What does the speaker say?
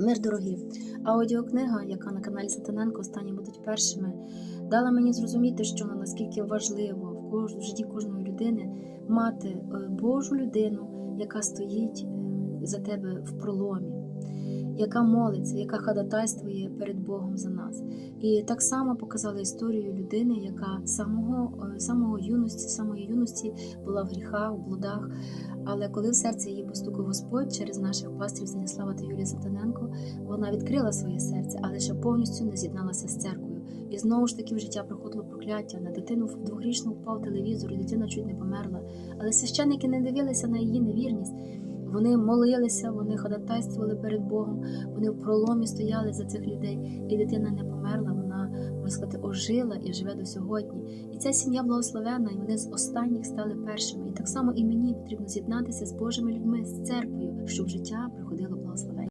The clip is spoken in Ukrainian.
Мир дорогі. Аудіокнига, яка на каналі Сатаненко останні будуть першими, дала мені зрозуміти, що наскільки важливо в кож- в житті кожної людини мати е, Божу людину, яка стоїть е, за тебе в проломі, яка молиться, яка ходатайствує перед Богом за нас. І так само показала історію людини, яка самого, е, самого юності, самої юності була в гріхах, в блудах. Але коли в серці її постукав Господь через наших пасторів Станіслава та Юлія Сатаненко, вона відкрила своє серце, але ще повністю не з'єдналася з церквою. І знову ж таки в життя проходило прокляття. На дитину в- двохрічну впав телевізор, і дитина чуть не померла. Але священники не дивилися на її невірність. Вони молилися, вони ходатайствували перед Богом, вони в проломі стояли за цих людей, і дитина не померла. Вона можна сказати, ожила і живе до сьогодні. І ця сім'я благословена, і вони з останніх стали першими. І так само і мені потрібно з'єднатися з Божими людьми, з церквою, щоб життя приходило